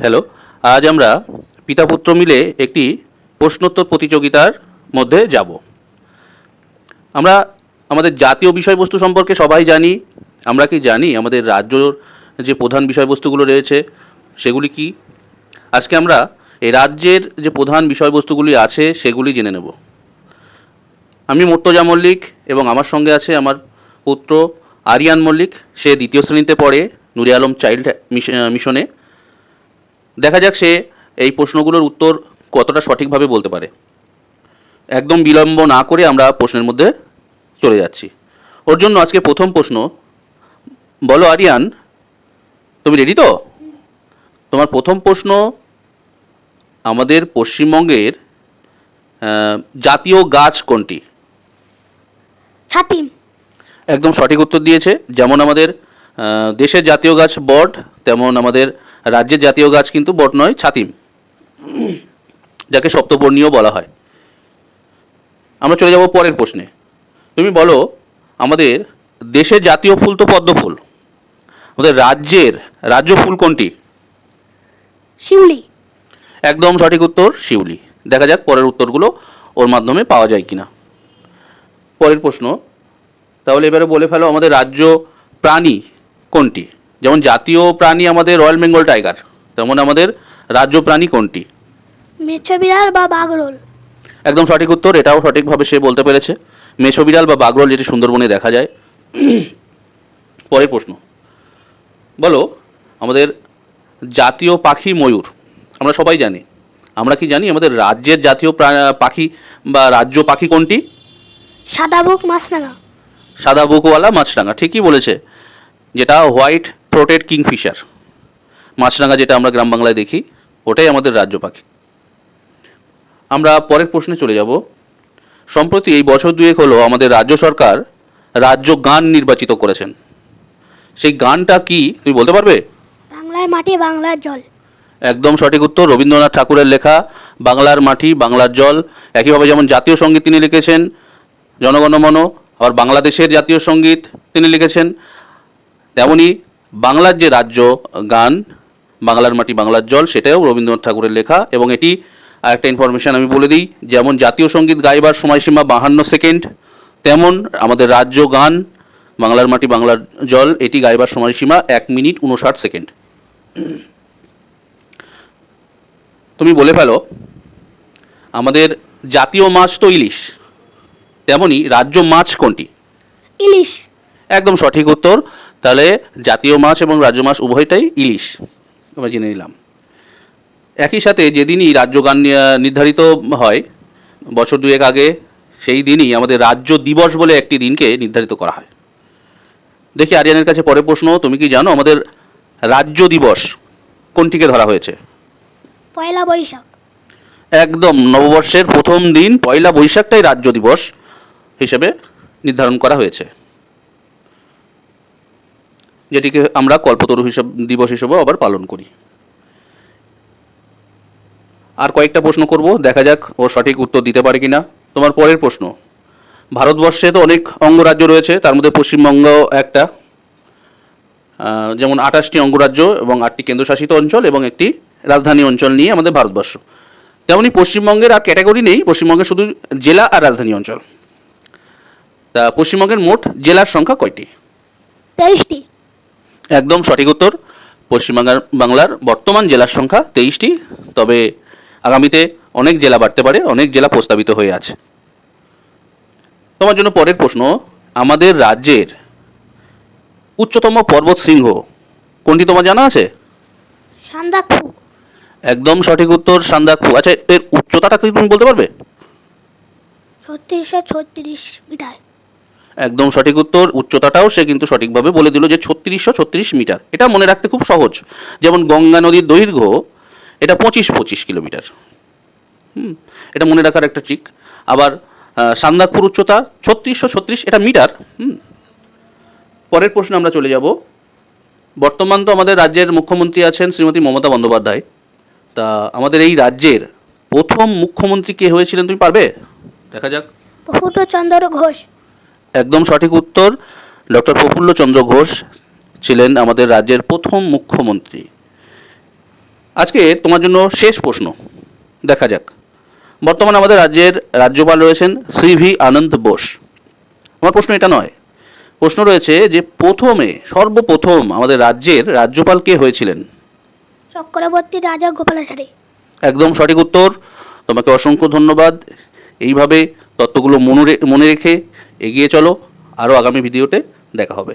Hello আজ আমরা পিতা পুত্র মিলে একটি প্রশ্নোত্তর প্রতিযোগিতার মধ্যে যাব। আমরা আমাদের জাতীয় বিষয়বস্তু সম্পর্কে সবাই জানি। আমরা কি জানি আমাদের রাজ্যর যে প্রধান বিষয়বস্তুগুলো রয়েছে, সেগুলি কি? আজকে আমরা এই রাজ্যের যে প্রধান বিষয়বস্তুগুলি আছে, সেগুলি জেনে নেব। আমি মর্তজা মল্লিক এবং আমার সঙ্গে আছে আমার পুত্র আরিয়ান মল্লিক। সে দ্বিতীয় শ্রেণীতে পড়ে নুরে আলম চাইল্ড মিশনে। দেখা যাক সে এই প্রশ্নগুলোর উত্তর কতটা সঠিকভাবে বলতে পারে। একদম বিলম্ব না করে আমরা প্রশ্নের মধ্যে চলে যাচ্ছি। ওর জন্য আজকে প্রথম প্রশ্ন বলো আরিয়ান তুমি রেডি তো? তোমার প্রথম প্রশ্ন আমাদের পশ্চিমবঙ্গের জাতীয় গাছ কোনটি? ছাতিম। একদম সঠিক উত্তর দিয়েছে। যেমন আমাদের দেশের জাতীয় গাছ বট তেমন আমাদের রাজ্যের জাতীয় গাছ কিন্তু বট নয় ছাতিম। যাকে সপ্তবর্ণীয় বলা হয়। আমরা চলে যাব পরের প্রশ্নে। তুমি বলো আমাদের দেশের জাতীয় ফুল তো পদ্ম ফুল। আমাদের রাজ্যের রাজ্য ফুল কোনটি? শিউলি। একদম সঠিক উত্তর শিউলি। দেখা যাক পরের উত্তরগুলো ওর মাধ্যমে পাওয়া যায় কিনা। পরের প্রশ্ন তাহলে এবারে বলে ফেলো আমাদের রাজ্য প্রাণী কোনটি? যেমন জাতীয় প্রাণী আমাদের রয়্যাল বেঙ্গল টাইগার তেমন আমাদের রাজ্য প্রাণী কোনটি? মেছো বিড়াল বা বাগরোল একদম সঠিক উত্তর এটাও সঠিকভাবে সে বলতে পেরেছে। মেছো বিড়াল বা বাগরোল যেটি সুন্দরবনে দেখা যায়। পরের প্রশ্ন। বলো আমাদের জাতীয় পাখি ময়ূর আমরা সবাই জানি। আমরা কি জানি আমাদের রাজ্যের জাতীয় পাখি বা রাজ্য পাখি কোনটি? সাদাবুক মাছরাঙা। সাদা বুকওয়ালা মাছরাঙা ঠিকই বলেছে। যেটা হোয়াইট থ্রোটেড কিংফিশার মাছরাঙা যেটা আমরা গ্রাম বাংলায় দেখি ওটাই আমাদের রাজ্য পাখি। আমরা পরের প্রশ্নে চলে যাব। সম্প্রতি এই বছর দুয়েক হলো আমাদের রাজ্য সরকার রাজ্য গান নির্বাচিত করেছেন। সেই গানটা কি তুমি বলতে পারবে? বাংলার মাটি বাংলার জল। একদম সঠিক উত্তর রবীন্দ্রনাথ ঠাকুরের লেখা বাংলার মাটি বাংলার জল। একইভাবে যেমন জাতীয় সংগীত তিনি লিখেছেন জনগণমন আবার বাংলাদেশের জাতীয় সংগীত তিনি লিখেছেন তেমনি বাংলার যে রাজ্য গান বাংলার মাটি বাংলার জল সেটাও রবীন্দ্রনাথ ঠাকুরের লেখা এবং এটি আরেকটা ইনফরমেশন আমি বলে দিই যেমন জাতীয় সংগীত গাইবার সময়সীমা বাহান্ন সেকেন্ড তেমন আমাদের রাজ্য গান বাংলার মাটি বাংলার জল এটি গাইবার সময়সীমা এক মিনিট উনষাট সেকেন্ড তুমি বলে ফেলো আমাদের জাতীয় মাছ তো ইলিশ তেমনি রাজ্য মাছ কোনটি? ইলিশ। একদম সঠিক উত্তর তাহলে জাতীয় মাছ এবং রাজ্য মাছ উভয়টাই ইলিশ আমরা জেনে নিলাম। একই সাথে যেদিনই রাজ্য গান নির্ধারিত হয় বছর দুয়েক আগে সেই দিনই আমাদের রাজ্য দিবস বলে একটি দিনকে নির্ধারিত করা হয়। দেখি আরিয়ানের কাছে পরের প্রশ্ন তুমি কি জানো আমাদের রাজ্য দিবস কোনটিকে ধরা হয়েছে? পয়লা বৈশাখ। একদম নববর্ষের প্রথম দিন পয়লা বৈশাখটাই রাজ্য দিবস হিসেবে নির্ধারণ করা হয়েছে। যেটিকে আমরা কল্পতরু হিসাব, দিবস হিসেবেও আবার পালন করি। আর কয়েকটা প্রশ্ন করব, দেখা যাক ও সঠিক উত্তর দিতে পারে কিনা। তোমার পরের প্রশ্ন, ভারতবর্ষে তো অনেক অঙ্গরাজ্য রয়েছে, তার মধ্যে পশ্চিমবঙ্গ একটা। যেমন আঠাশটি অঙ্গরাজ্য এবং আটটি কেন্দ্রশাসিত অঞ্চল এবং একটি রাজধানী অঞ্চল নিয়ে আমাদের ভারতবর্ষ। তেমনি পশ্চিমবঙ্গের আর ক্যাটাগরি নেই পশ্চিমবঙ্গের শুধু জেলা আর রাজধানী অঞ্চল। তা পশ্চিমবঙ্গের মোট জেলার সংখ্যা কয়টি? তেইশটি। একদম সঠিক উত্তর। পশ্চিমবাংলার বাংলার বর্তমান জেলার সংখ্যা তেইশটি তবে আগামীতে অনেক জেলা বাড়তে পারে অনেক জেলা প্রস্তাবিত হয়ে আছে। তোমার জন্য পরের প্রশ্ন আমাদের রাজ্যের উচ্চতম পর্বত শৃঙ্গ কোনটি তোমার জানা আছে? সান্দাকফু। একদম সঠিক উত্তর সান্দাকফু। আচ্ছা এর উচ্চতাটা কি তুমি বলতে পারবে? ছত্রিশশো ছত্রিশ মিটার। একদম সঠিক উত্তর, উচ্চতাটাও সে কিন্তু সঠিকভাবে বলে দিল যে ছত্রিশশো ছত্রিশ মিটার। এটা মনে রাখতে খুব সহজ। যেমন গঙ্গা নদীর দৈর্ঘ্য, এটা পঁচিশ পঁচিশ কিলোমিটার। হুম, এটা মনে রাখার একটা ট্রিক আবার সান্দাকপুর উচ্চতা, ছত্রিশশো ছত্রিশ, এটা মিটার। হুম, পরের প্রশ্নে আমরা চলে যাব। বর্তমান তো আমাদের রাজ্যের মুখ্যমন্ত্রী আছেন শ্রীমতী মমতা বন্দ্যোপাধ্যায়। তা আমাদের এই রাজ্যের প্রথম মুখ্যমন্ত্রী কে হয়েছিলেন তুমি পারবে? দেখা যাক। প্রফুল্ল চন্দ্র ঘোষ। একদম সঠিক উত্তর ডক্টর প্রফুল্ল চন্দ্র ঘোষ ছিলেন আমাদের রাজ্যের প্রথম মুখ্যমন্ত্রী। আজকে তোমার জন্য শেষ প্রশ্ন দেখা যাক। বর্তমানে আমাদের রাজ্যের রাজ্যপাল রয়েছেন শ্রী ভি আনন্দ বোস। আমার প্রশ্ন এটা নয় প্রশ্ন রয়েছে যে প্রথমে সর্বপ্রথম আমাদের রাজ্যের রাজ্যপাল কে হয়েছিলেন? চক্রবর্তী রাজা গোপালাচারী। একদম সঠিক উত্তর তোমাকে অসংখ্য ধন্যবাদ। এইভাবে তত্ত্বগুলো মনে মনে রেখে এগিয়ে চলো আরও আগামী ভিডিওতে দেখা হবে।